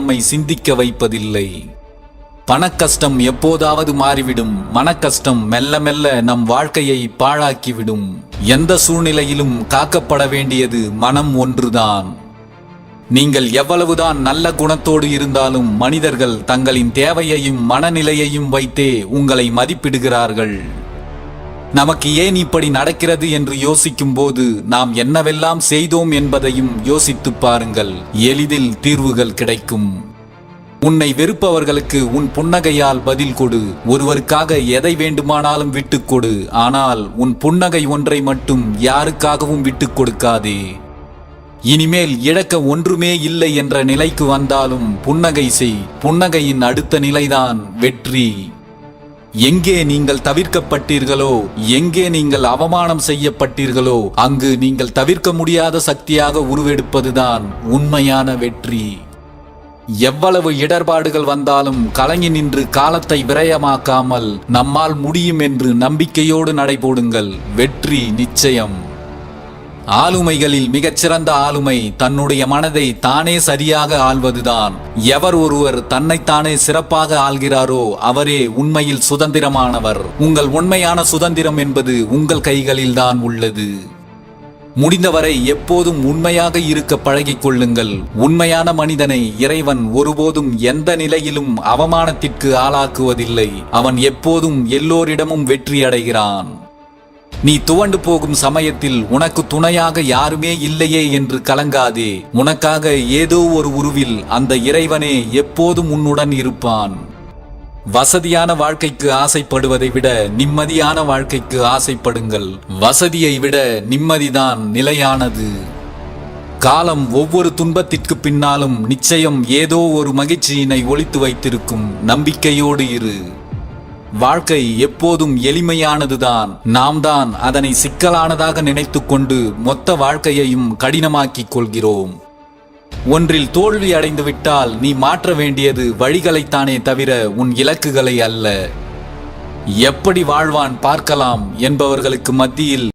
நம்மை சிந்திக்க வைப்பதில்லை. பணக்கஷ்டம் எப்போதாவது மாறிவிடும். மனக்கஷ்டம் மெல்ல மெல்ல நம் வாழ்க்கையை பாழாக்கிவிடும். எந்த சூழ்நிலையிலும் காக்கப்பட வேண்டியது மனம் ஒன்றுதான். நீங்கள் எவ்வளவுதான் நல்ல குணத்தோடு இருந்தாலும் மனிதர்கள் தங்களின் தேவையையும் மனநிலையையும் வைத்தே உங்களை மதிப்பிடுகிறார்கள். நமக்கு ஏன் இப்படி நடக்கிறது என்று யோசிக்கும் போது நாம் என்னவெல்லாம் செய்தோம் என்பதையும் யோசித்துப் பாருங்கள். எளிதில் தீர்வுகள் கிடைக்கும். உன்னை வெறுப்பவர்களுக்கு உன் புன்னகையால் பதில் கொடு. ஒருவருக்காக எதை வேண்டுமானாலும் விட்டுக் கொடு. ஆனால் உன் புன்னகை ஒன்றை மட்டும் யாருக்காகவும் விட்டுக் கொடுக்காதே. இனிமேல் இழக்க ஒன்றுமே இல்லை என்ற நிலைக்கு வந்தாலும் புன்னகை செய். புன்னகையின் அடுத்த நிலைதான் வெற்றி. எங்கே நீங்கள் தவிர்க்கப்பட்டீர்களோ எங்கே நீங்கள் அவமானம் செய்யப்பட்டீர்களோ அங்கு நீங்கள் தவிர்க்க முடியாத சக்தியாக உருவெடுப்பதுதான் உண்மையான வெற்றி. எவ்வளவு இடர்பாடுகள் வந்தாலும் கலங்கி நின்று காலத்தை விரயமாக்காமல் நம்மால் முடியும் என்று நம்பிக்கையோடு நடைபோடுங்கள். வெற்றி நிச்சயம். ஆளுமைகளில் மிகச்சிறந்த ஆளுமை தன்னுடைய மனதை தானே சரியாக ஆள்வதுதான். எவர் ஒருவர் தன்னைத்தானே சிறப்பாக ஆள்கிறாரோ அவரே உண்மையில் சுதந்திரமானவர். உங்கள் உண்மையான சுதந்திரம் என்பது உங்கள் கைகளில்தான் உள்ளது. முடிந்தவரை எப்போதும் உண்மையாக இருக்க பழகிக் கொள்ளுங்கள். உண்மையான மனிதனை இறைவன் ஒருபோதும் எந்த நிலையிலும் அவமானத்திற்கு ஆளாக்குவதில்லை. அவன் எப்போதும் எல்லோரிடமும் வெற்றி அடைகிறான். நீ துவண்டு போகும் சமயத்தில் உனக்கு துணையாக யாருமே இல்லையே என்று கலங்காதே. உனக்காக ஏதோ ஒரு உருவில் அந்த இறைவனே எப்போதும் உன்னுடன் இருப்பான். வசதியான வாழ்க்கைக்கு ஆசைப்படுவதை விட நிம்மதியான வாழ்க்கைக்கு ஆசைப்படுங்கள். வசதியை விட நிம்மதிதான் நிலையானது. காலம் ஒவ்வொரு துன்பத்திற்கு பின்னாலும் நிச்சயம் ஏதோ ஒரு மகிழ்ச்சியினை ஒழித்து வைத்திருக்கும். நம்பிக்கையோடு இரு. வாழ்க்கை எப்போதும் எளிமையானதுதான். நாம் தான் அதனை சிக்கலானதாக நினைத்துக்கொண்டு மொத்த வாழ்க்கையையும் கடினமாக்கிக் கொள்கிறோம். ஒன்றில் தோல்வி அடைந்துவிட்டால் நீ மாற்ற வேண்டியது வழிகளைத்தானே தவிர உன் இலக்குகளை அல்ல. எப்படி வாழ்வான் பார்க்கலாம் என்பவர்களுக்கு மத்தியில்